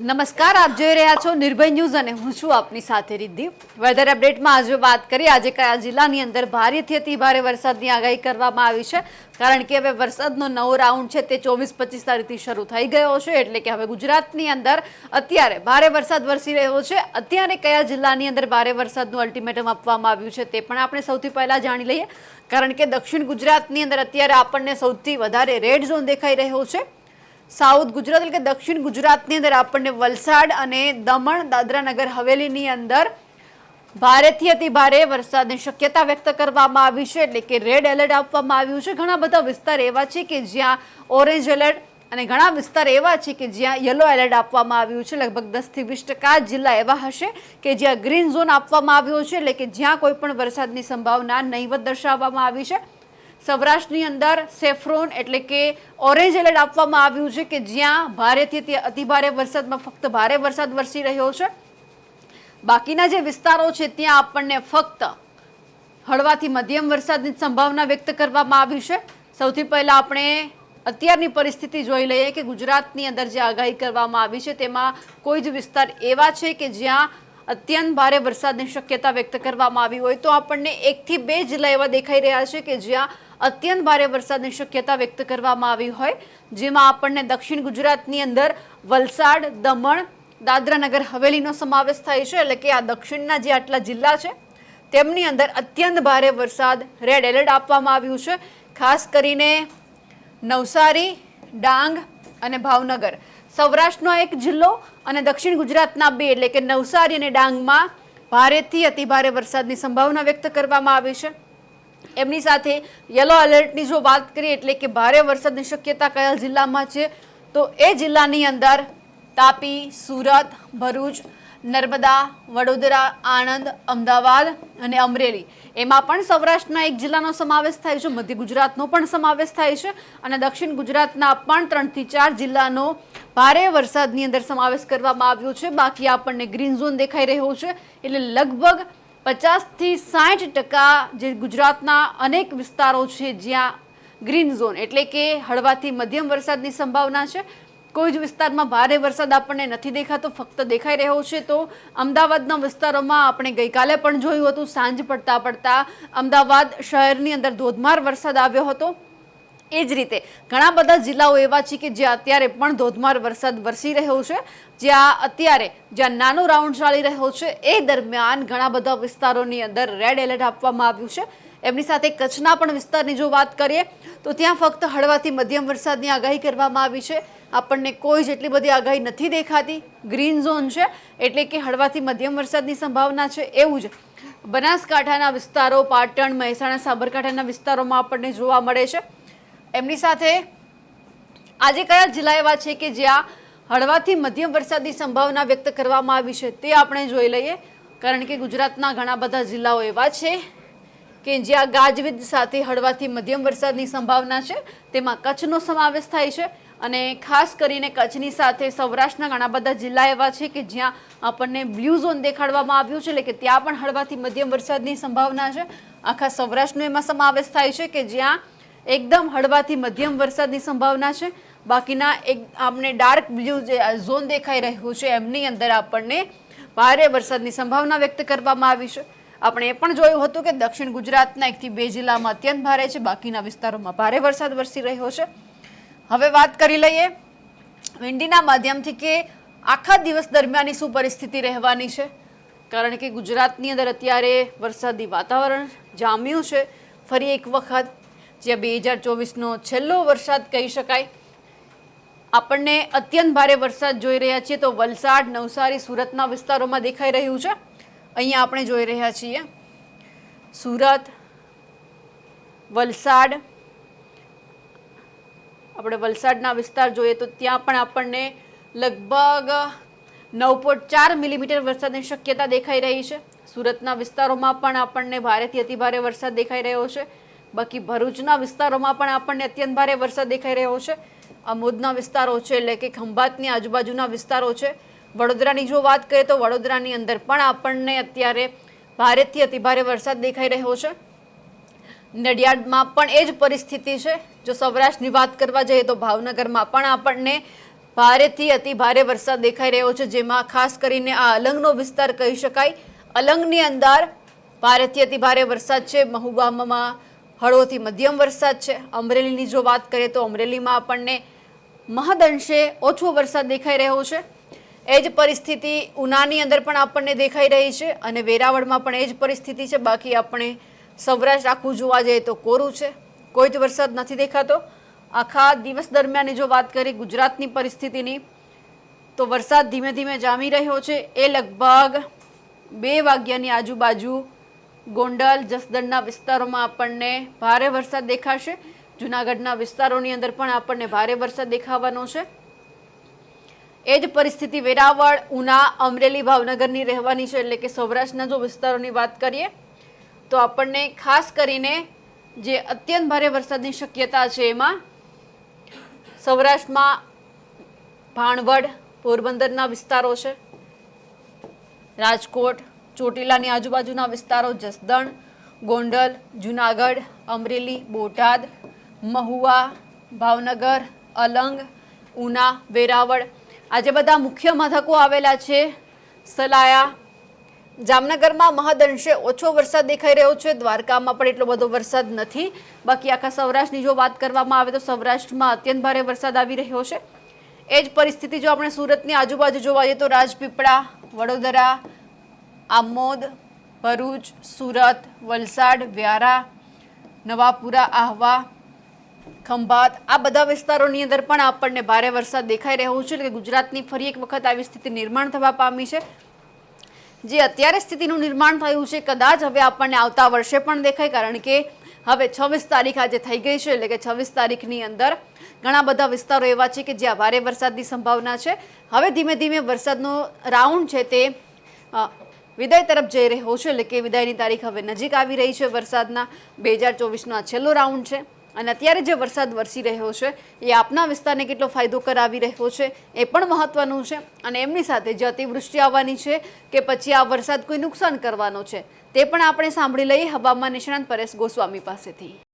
નમસ્કાર, આપ જોઈ રહ્યા છો નિર્ભય ન્યૂઝ અને હું છું આપની સાથે રિદ્ધિ વેધર અપડેટમાં આજે વાત કરીએ. આજે કયા જિલ્લાની અંદર ભારેથી અતિ ભારે વરસાદની આગાહી કરવામાં આવી છે? કારણ કે હવે વરસાદનો નવો રાઉન્ડ છે તે ચોવીસ પચીસ તારીખથી શરૂ થઈ ગયો છે, એટલે કે હવે ગુજરાતની અંદર અત્યારે ભારે વરસાદ વરસી રહ્યો છે. અત્યારે કયા જિલ્લાની અંદર ભારે વરસાદનું અલ્ટિમેટમ આપવામાં આવ્યું છે તે પણ આપણે સૌથી પહેલાં જાણી લઈએ. કારણ કે દક્ષિણ ગુજરાતની અંદર અત્યારે આપણને સૌથી વધારે રેડ ઝોન દેખાઈ રહ્યો છે. સાઉથ ગુજરાત એટલે કે દક્ષિણ ગુજરાતની અંદર આપણને વલસાડ અને દમણ દાદરા નગર હવેલીની અંદર ભારેથી અતિ ભારે વરસાદની શક્યતા વ્યક્ત કરવામાં આવી છે. એટલે કે રેડ એલર્ટ આપવામાં આવ્યું છે. ઘણા બધા વિસ્તાર એવા છે કે જ્યાં ઓરેન્જ એલર્ટ અને ઘણા વિસ્તાર એવા છે કે જ્યાં યલો એલર્ટ આપવામાં આવ્યું છે. લગભગ દસથી વીસ ટકા જિલ્લા એવા હશે કે જ્યાં ગ્રીન ઝોન આપવામાં આવ્યો છે. એટલે કે જ્યાં કોઈ પણ વરસાદની સંભાવના નહીવત દર્શાવવામાં આવી છે. સૌરાષ્ટ્રની અંદર સેફ્રોન એટલે કે ઓરેન્જ એલર્ટ આપવામાં આવ્યું છે કે જ્યાં ભારેથી ત્યાં અતિભારે વરસાદમાં ફક્ત ભારે વરસાદ વરસી રહ્યો છે. બાકીના જે વિસ્તારો છે ત્યાં આપણને ફક્ત હળવાથી મધ્યમ વરસાદની સંભાવના વ્યક્ત કરવામાં આવી છે. સૌથી પહેલાં આપણે અત્યારની પરિસ્થિતિ જોઈ લઈએ કે ગુજરાતની અંદર જે આગાહી કરવામાં આવી છે તેમાં કોઈ જ વિસ્તાર એવા છે કે જ્યાં અત્યંત ભારે વરસાદની શક્યતા વ્યક્ત કરવામાં આવી હોય તો આપણને એકથી બે જિલ્લા એવા દેખાઈ રહ્યા છે કે જ્યાં અત્યંત ભારે વરસાદની શક્યતા વ્યક્ત કરવામાં આવી હોય. જેમાં આપણને દક્ષિણ ગુજરાતની અંદર વલસાડ, દમણ, દાદરાનગર, હવેલીનો સમાવેશ થાય છે. એટલે કે આ દક્ષિણના જે આટલા જિલ્લા છે, તેમની અંદર અત્યંત ભારે વરસાદ રેડ એલર્ટ આપવામાં આવ્યું છે. ખાસ કરીને નવસારી, ડાંગ અને ભાવનગર. સૌરાષ્ટ્રનો એક જિલ્લો અને દક્ષિણ ગુજરાતના બે, એટલે કે નવસારી અને ડાંગમાં ભારેથી અતિભારે વરસાદની સંભાવના વ્યક્ત કરવામાં આવી છે. એમની સાથે યલો એલર્ટની જો વાત કરીએ, એટલે કે ભારે વરસાદની શક્યતા કયા જિલ્લામાં છે, તો એ જિલ્લાની અંદર તાપી, સુરત, ભરૂચ નર્મદા, વડોદરા, આણંદ, અમદાવાદ અને અમરેલી. એમાં પણ સૌરાષ્ટ્રના એક જિલ્લાનો સમાવેશ થાય છે, મધ્ય ગુજરાતનો પણ સમાવેશ થાય છે અને દક્ષિણ ગુજરાતના પણ ત્રણથી ચાર જિલ્લાનો ભારે વરસાદની અંદર સમાવેશ કરવામાં આવ્યો છે. બાકી આપણને ગ્રીન ઝોન દેખાઈ રહ્યો છે. એટલે લગભગ પચાસથી સાઠ ટકા જે ગુજરાતના અનેક વિસ્તારો છે, જ્યાં ગ્રીન ઝોન એટલે કે હળવાથી મધ્યમ વરસાદની સંભાવના છે. કોઈ જ વિસ્તારમાં ભારે વરસાદ આપણને નથી દેખાતો, ફક્ત દેખાઈ રહ્યો છે. તો અમદાવાદના વિસ્તારોમાં આપણે ગઈકાલે પણ જોયું હતું, સાંજ પડતા પડતા અમદાવાદ શહેરની અંદર ધોધમાર વરસાદ આવ્યો હતો. એ જ રીતે ઘણા બધા જિલ્લાઓ એવા છે કે જ્યાં અત્યારે પણ ધોધમાર વરસાદ વરસી રહ્યો છે. જ્યાં અત્યારે જ્યાં નાનો રાઉન્ડ ચાલી રહ્યો છે, એ દરમિયાન ઘણા બધા વિસ્તારોની અંદર રેડ એલર્ટ આપવામાં આવ્યું છે. એમની સાથે કચ્છના પણ વિસ્તારની જો વાત કરીએ, તો ત્યાં ફક્ત હળવાથી મધ્યમ વરસાદની આગાહી કરવામાં આવી છે. આપણને કોઈ જેટલી બધી આગાહી નથી દેખાતી. ગ્રીન ઝોન છે, એટલે કે હળવાથી મધ્યમ વરસાદની સંભાવના છે, એવું જ. બનાસકાંઠાના વિસ્તારો, પાટણ, મહેસાણા, સાબરકાંઠાના વિસ્તારોમાં આપણને જોવા મળે છે. એમની સાથે આજે કયા જિલ્લા એવા છે કે જ્યાં હળવાથી મધ્યમ વરસાદની સંભાવના વ્યક્ત કરવામાં આવી છે તે આપણે જોઈ લઈએ. કારણ કે ગુજરાતના ઘણા બધા જિલ્લાઓ એવા છે કે જ્યાં ગાજવીજ સાથે હળવાથી મધ્યમ વરસાદની સંભાવના છે. તેમાં કચ્છનો સમાવેશ થાય છે. અને ખાસ કરીને કચ્છની સાથે સૌરાષ્ટ્રના ઘણા બધા જિલ્લા એવા છે કે જ્યાં આપણને બ્લુ ઝોન દેખાડવામાં આવ્યું છે, એટલે કે ત્યાં પણ હળવાથી મધ્યમ વરસાદની સંભાવના છે. આખા સૌરાષ્ટ્રનો એમાં સમાવેશ થાય છે કે જ્યાં એકદમ હળવાથી મધ્યમ વરસાદની સંભાવના છે. બાકીના એક આપણે ડાર્ક બ્લુ જે ઝોન દેખાઈ રહ્યું છે, એમની અંદર આપણને ભારે વરસાદની સંભાવના વ્યક્ત કરવામાં આવી છે. આપણે એ પણ જોયું હતું કે દક્ષિણ ગુજરાતના એકથી બે જિલ્લામાં અત્યંત ભારે છે, બાકીના વિસ્તારોમાં ભારે વરસાદ વરસી રહ્યો છે. હવે વાત કરી લઈએ વિંડીના માધ્યમથી કે આખા દિવસ દરમિયાનની શું પરિસ્થિતિ રહેવાની છે? કારણ કે ગુજરાતની અંદર અત્યારે વરસાદી વાતાવરણ જામ્યું છે. ફરી એક વખત જે બે હજાર ચોવીસનો છેલ્લો વરસાદ કહી શકાય. આપણને અત્યંત ભારે વરસાદ જોઈ રહ્યા છીએ તો વલસાડ, નવસારી, સુરતના વિસ્તારોમાં દેખાઈ રહ્યું છે. અહીંયા આપણે જોઈ રહ્યા છીએ. સુરત, વલસાડ આપણે વલસાડના વિસ્તાર જોઈએ તો ત્યાં પણ આપણને લગભગ નવ પોઈન્ટ ચાર મિલીમીટર વરસાદની શક્યતા દેખાઈ રહી છે. સુરતના વિસ્તારોમાં પણ આપણને ભારેથી અતિભારે વરસાદ દેખાઈ રહ્યો છે. બાકી ભરૂચના વિસ્તારોમાં પણ આપણને અત્યંત ભારે વરસાદ દેખાઈ રહ્યો છે. અમોદના વિસ્તારો છે, એટલે કે ખંભાતની આજુબાજુના વિસ્તારો છે. વડોદરાની જો વાત કરીએ તો વડોદરાની અંદર પણ આપણને અત્યારે ભારેથી અતિભારે વરસાદ દેખાઈ રહ્યો છે. નડિયાદમાં પણ એ જ પરિસ્થિતિ છે. જો સૌરાષ્ટ્રની વાત કરવા જઈએ તો ભાવનગરમાં પણ આપણને ભારેથી અતિ ભારે વરસાદ દેખાઈ રહ્યો છે, જેમાં ખાસ કરીને આ અલંગનો વિસ્તાર કહી શકાય. અલંગની અંદર ભારેથી અતિ ભારે વરસાદ છે, મહુગામમાં હળવોથી મધ્યમ વરસાદ છે. અમરેલીની જો વાત કરીએ તો અમરેલીમાં આપણને મહદઅંશે ઓછો વરસાદ દેખાઈ રહ્યો છે. એ જ પરિસ્થિતિ ઉનાની અંદર પણ આપણને દેખાઈ રહી છે અને વેરાવળમાં પણ એ જ પરિસ્થિતિ છે. બાકી આપણે સૌરાષ્ટ્ર આખું જોવા જઈએ તો કોરું છે. કોઈ જ વરસાદ નથી દેખાતો. આખા દિવસ દરમિયાન જો વાત કરી ગુજરાતની પરિસ્થિતિની, તો વરસાદ ધીમે ધીમે જામી રહ્યો છે. એ લગભગ બે વાગ્યાની આજુબાજુ ગોંડલ, જસદણના વિસ્તારોમાં આપણને ભારે વરસાદ દેખાશે. જૂનાગઢના વિસ્તારોની અંદર પણ આપણને ભારે વરસાદ દેખાવાનો છે. એ જ પરિસ્થિતિ વેરાવળ, ઉના, અમરેલી, ભાવનગરની રહેવાની છે. એટલે કે સૌરાષ્ટ્રના જો વિસ્તારોની વાત કરીએ તો આપણને ખાસ કરીને જે અત્યંત ભારે વરસાદની શક્યતા છે એમાં સૌરાષ્ટ્રમાં ભાણવડ, પોરબંદરના વિસ્તારો છે. રાજકોટ, ચોટીલાની આજુબાજુના વિસ્તારો જસદણ, ગોંડલ, જુનાગઢ, અમરેલી, બોટાદ, મહુવા, ભાવનગર, અલંગ, ઉના, વેરાવળ. આ જે બધા મુખ્ય મથકો આવેલા છે સલાયા જામનગરમાં મહદઅંશે ઓછો વરસાદ દેખાઈ રહ્યો છે. દ્વારકામાં પણ એટલો બધો વરસાદ નથી. બાકી આખા સૌરાષ્ટ્રની જો વાત કરવામાં આવે તો સૌરાષ્ટ્રમાં અત્યંત ભારે વરસાદ આવી રહ્યો છે. એ જ પરિસ્થિતિ જો આપણે સુરતની આજુબાજુ જોવા જઈએ તો રાજપીપળા, વડોદરા, આમોદ, ભરૂચ, સુરત, વલસાડ, વ્યારા, નવાપુરા, આહવા, ખંભાત આ બધા વિસ્તારોની અંદર પણ આપણને ભારે વરસાદ દેખાઈ રહ્યો છે. એટલે ગુજરાતની ફરી એક વખત આવી સ્થિતિ નિર્માણ થવા પામી છે. જે અત્યારે સ્થિતિનું નિર્માણ થયું છે, કદાચ હવે આપણને આવતા વર્ષે પણ દેખાય, કારણ કે હવે છવ્વીસ તારીખ આજે થઈ ગઈ છે, એટલે કે છવ્વીસ તારીખની અંદર ઘણા બધા વિસ્તારો એવા છે કે જ્યાં ભારે વરસાદની સંભાવના છે. હવે ધીમે ધીમે વરસાદનો રાઉન્ડ છે તે વિદાય તરફ જઈ રહ્યો છે, એટલે કે વિદાયની તારીખ હવે નજીક આવી રહી છે વરસાદના. બે હજાર ચોવીસનો આ છેલ્લો રાઉન્ડ છે. અને અત્યારે જે વરસાદ વરસી રહ્યો છે, એ આપના વિસ્તારને કેટલો ફાયદો કરાવી રહ્યો છે, એ પણ મહત્વનું છે. અને એમની સાથે જે અતિવૃષ્ટિ આવવાની છે, કે પછી આ વરસાદ કોઈ નુકસાન કરવાનો છે, તે પણ આપણે સાંભળી લઈએ હવામાન નિષ્ણાંત પરેશ ગોસ્વામી પાસેથી.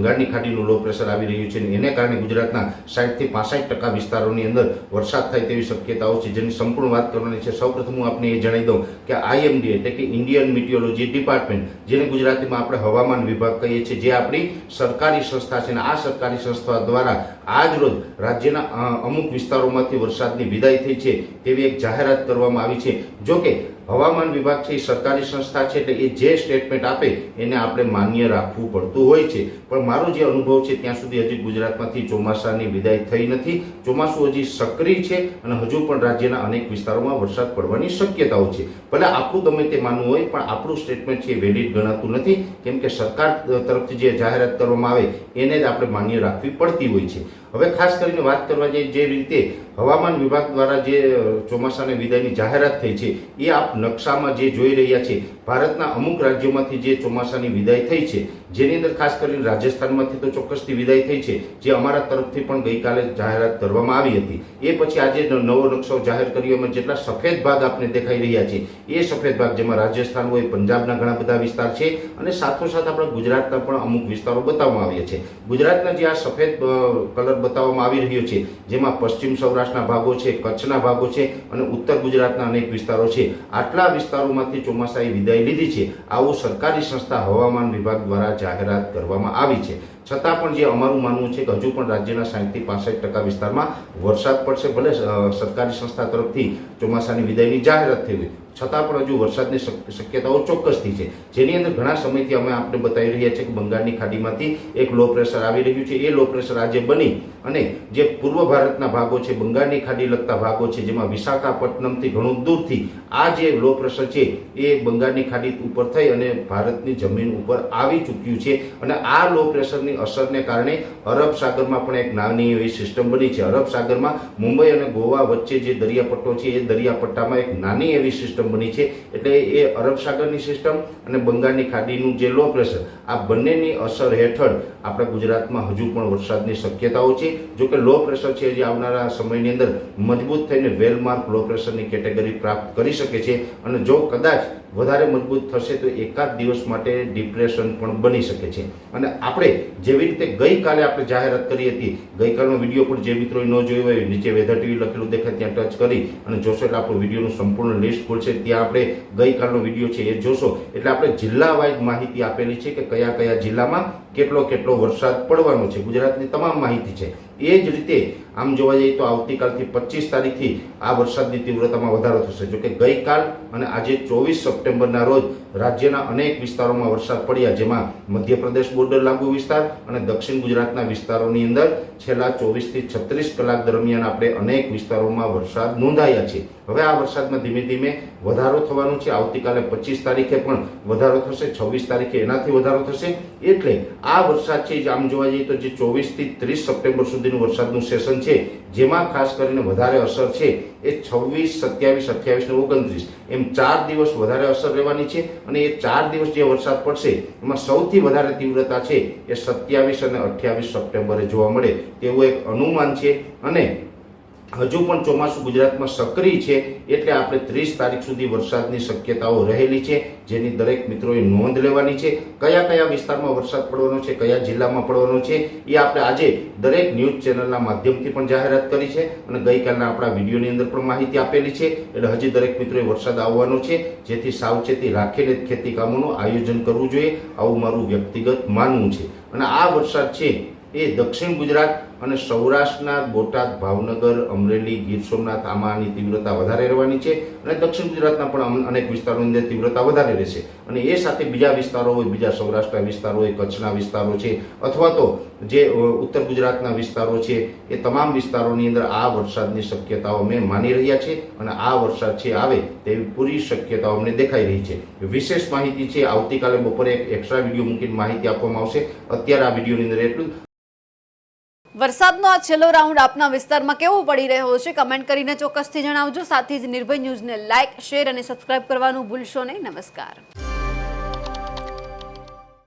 બંગાળની ખાડીનું લો પ્રેશર આવી રહ્યું છે અને એને કારણે ગુજરાતના સાઠથી પાસઠ ટકા વિસ્તારોની અંદર વરસાદ થાય તેવી શક્યતાઓ છે. જેની સંપૂર્ણ વાત કરવાની છે. સૌપ્રથમ હું આપને એ જણાવી દઉં કે આઈએમડી એટલે કે ઇન્ડિયન મિટિયોલોજી ડિપાર્ટમેન્ટ જેને ગુજરાતીમાં આપણે હવામાન વિભાગ કહીએ છીએ, જે આપણી સરકારી સંસ્થા છે અને આ સરકારી સંસ્થા દ્વારા આજ રોજ રાજ્યના અમુક વિસ્તારોમાંથી વરસાદની વિદાય થઈ છે તેવી એક જાહેરાત કરવામાં આવી છે. જો કે હવામાન વિભાગ છે, એ સરકારી સંસ્થા છે, એટલે એ જે સ્ટેટમેન્ટ આપે, એને આપણે માન્ય રાખવું પડતું હોય છે. પણ મારો જે અનુભવ છે, ત્યાં સુધી હજી ગુજરાતમાંથી ચોમાસાની વિદાય થઈ નથી. ચોમાસું હજી સક્રિય છે અને હજુ પણ રાજ્યના અનેક વિસ્તારોમાં વરસાદ પડવાની શક્યતાઓ છે. ભલે આપણું ગમે તે માનવું હોય, પણ આપણું સ્ટેટમેન્ટ છે એ વેલિડ ગણાતું નથી. કેમ કે સરકાર તરફથી જે જાહેરાત કરવામાં આવે, એને જ આપણે માન્ય રાખવી પડતી હોય છે. હવે ખાસ કરીને વાત કરવા જઈએ જે રીતે હવામાન વિભાગ દ્વારા જે ચોમાસાની વિદાયની જાહેરાત થઈ છે એ આપ નકશામાં જે જોઈ રહ્યા છે ભારતના અમુક રાજ્યોમાંથી જે ચોમાસાની વિદાય થઈ છે જેની અંદર ખાસ કરીને રાજસ્થાનમાંથી તો ચોક્કસથી વિદાય થઈ છે જે અમારા તરફથી પણ ગઈકાલે જાહેરાત કરવામાં આવી હતી. એ પછી આજે નવો નકશો જાહેર કર્યો એમાં જેટલા સફેદ ભાગ આપને દેખાઈ રહ્યા છે એ સફેદ ભાગ જેમાં રાજસ્થાન હોય પંજાબના ઘણા બધા વિસ્તાર છે અને સાથોસાથ આપણા ગુજરાતના પણ અમુક વિસ્તારો બતાવવામાં આવ્યા છે. ગુજરાતના જે આ સફેદ અ, બતાવવામાં આવી રહ્યો છે, જેમાં પશ્ચિમ સૌરાષ્ટ્રના ભાગો છે, કચ્છના ભાગો છે અને ઉત્તર ગુજરાતના અનેક વિસ્તારો છે. આટલા વિસ્તારોમાંથી ચોમાસાએ વિદાય લીધી છે. આવું સરકારી સંસ્થા હવામાન વિભાગ દ્વારા જાહેરાત કરવામાં આવી છે. છતાં પણ જે અમારું માનવું છે કે હજુ પણ રાજ્યના સાઠથી પાસઠ ટકા વિસ્તારમાં વરસાદ પડશે, ભલે સરકારી સંસ્થા તરફથી ચોમાસાની વિદાયની જાહેરાત થઈ હોય. છતાં પણ હજુ વરસાદની શક્યતાઓ ચોક્કસથી છે. જેની અંદર ઘણા સમયથી અમે આપને બતાવી રહ્યા છીએ કે બંગાળની ખાડીમાંથી એક લો પ્રેશર આવી રહ્યું છે. એ લો પ્રેશર આજે બની અને જે પૂર્વ ભારતના ભાગો છે, બંગાળની ખાડી લગતા ભાગો છે, જેમાં વિશાખાપટ્ટનમથી ઘણું દૂરથી આ જે લો પ્રેશર છે, એ બંગાળની ખાડી ઉપર થઈ અને ભારતની જમીન ઉપર આવી ચૂક્યું છે. અને આ લો પ્રેશરની અસરને કારણે અરબ સાગરમાં પણ એક નાની એવી સિસ્ટમ બની છે. અરબ સાગરમાં મુંબઈ અને ગોવા વચ્ચે જે દરિયાપટ્ટો છે, એ દરિયાપટ્ટામાં એક નાની એવી સિસ્ટમ બની છે. એટલે એ અરબ સાગરની સિસ્ટમ અને બંગાળની ખાડીનું જે લો પ્રેશર, આ બંનેની અસર હેઠળ આપણા ગુજરાતમાં હજુ પણ વરસાદની શક્યતાઓ છે. જોકે લો પ્રેશર છે, જે આવનારા સમયની અંદર મજબૂત થઈને વેલમાર્ક લો પ્રેશરની કેટેગરી પ્રાપ્ત કરી શકે છે અને જો કદાચ વધારે મજબૂત થશે તો એકાદ દિવસ માટે ડિપ્રેશન પણ બની શકે છે. અને આપણે જેવી રીતે ગઈકાલે આપણે જાહેરાત કરી હતી, ગઈકાલનો વીડિયો પણ જે મિત્રોએ ન જોયો હોય, નીચે વેધર ટીવી લખેલું દેખાય ત્યાં ટચ કરી અને જોશો એટલે આપણું વિડીયોનું સંપૂર્ણ લિસ્ટ ખોલશે. ત્યાં આપણે ગઈકાલનો વીડિયો છે એ જોશો. એટલે આપણે જિલ્લા વાઇઝ માહિતી આપેલી છે કે કયા કયા જિલ્લામાં કેટલો કેટલો વરસાદ પડવાનો છે. ગુજરાતની તમામ માહિતી છે. એ જ રીતે આમ જોવા જઈએ તો આવતીકાલથી પચીસ તારીખથી આ વરસાદની તીવ્રતામાં વધારો થશે. જો કે ગઈકાલ અને આજે ચોવીસ સપ્ટેમ્બરના રોજ રાજ્યના અનેક વિસ્તારોમાં વરસાદ પડ્યા, જેમાં મધ્યપ્રદેશ બોર્ડર લાગુ વિસ્તાર અને દક્ષિણ ગુજરાતના વિસ્તારોની અંદર છેલ્લા ચોવીસથી છત્રીસ કલાક દરમિયાન આપણે અનેક વિસ્તારોમાં વરસાદ નોંધાયા છે. હવે આ વરસાદમાં ધીમે ધીમે વધારો થવાનો છે. આવતીકાલે પચીસ તારીખે પણ વધારો થશે, છવ્વીસ તારીખે એનાથી વધારો થશે. એટલે આ વરસાદ છે આમ જોવા જઈએ તો જે ચોવીસથી ત્રીસ સપ્ટેમ્બર સુધીનું વરસાદનું સેશન છે, જેમાં ખાસ કરીને વધારે અસર છે, એ છવ્વીસ, સત્યાવીસ, અઠ્યાવીસ ને ઓગણત્રીસ. એમ ચાર દિવસ વધારે અસર રહેવાની છે. અને એ ચાર દિવસ જે વરસાદ પડશે, એમાં સૌથી વધારે તીવ્રતા છે એ સત્યાવીસ અને અઠ્યાવીસ સપ્ટેમ્બરે જોવા મળે તેવું એક અનુમાન છે. અને હજુ પણ ચોમાસું ગુજરાતમાં સક્રિય છે એટલે આપણે ત્રીસ તારીખ સુધી વરસાદની શક્યતાઓ રહેલી છે, જેની દરેક મિત્રોએ નોંધ લેવાની છે. કયા કયા વિસ્તારમાં વરસાદ પડવાનો છે, કયા જિલ્લામાં પડવાનો છે, એ આપણે આજે દરેક ન્યૂઝ ચેનલના માધ્યમથી પણ જાહેરાત કરી છે અને ગઈકાલના આપણા વિડીયોની અંદર પણ માહિતી આપેલી છે. એટલે હજી દરેક મિત્રોએ વરસાદ આવવાનો છે, જેથી સાવચેતી રાખીને જ ખેતી કામોનું આયોજન કરવું જોઈએ. આવું મારું વ્યક્તિગત માનવું છે. અને આ વરસાદ છે એ દક્ષિણ ગુજરાત અને સૌરાષ્ટ્રના બોટાદ, ભાવનગર, અમરેલી, ગીર સોમનાથ આમાંની તીવ્રતા વધારે રહેવાની છે અને દક્ષિણ ગુજરાતના પણ અનેક વિસ્તારોની અંદર તીવ્રતા વધારે રહેશે અને એ સાથે બીજા વિસ્તારો હોય, બીજા સૌરાષ્ટ્રના વિસ્તારો હોય, કચ્છના વિસ્તારો છે, અથવા તો જે ઉત્તર ગુજરાતના વિસ્તારો છે, એ તમામ વિસ્તારોની અંદર આ વરસાદની શક્યતાઓ અમે માની રહ્યા છે અને આ વરસાદ છે આવે તેવી પૂરી શક્યતાઓ અમને દેખાઈ રહી છે. વિશેષ માહિતી છે, આવતીકાલે બપોરે એક એક્સ્ટ્રા વીડિયો મૂકીને માહિતી આપવામાં આવશે. અત્યારે આ વિડીયોની અંદર એટલું. વરસાદનો આ છેલ્લો રાઉન્ડ આપના વિસ્તારમાં કેવો પડી રહ્યો છે, કમેન્ટ કરીને ચોક્કસથી જણાવજો. સાથે જ નિર્ભય ન્યૂઝને લાઇક, શેર અને સબસ્ક્રાઇબ કરવાનું ભૂલશો નહીં. નમસ્કાર.